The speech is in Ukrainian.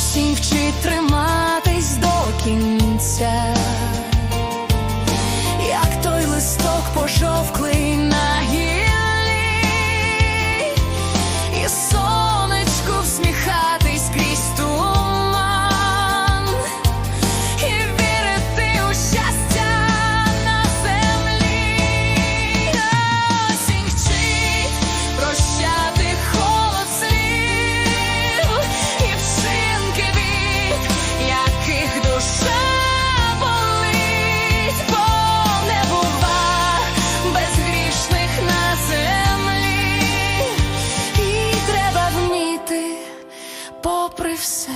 Осінь вчить триматись до кінця, попри все.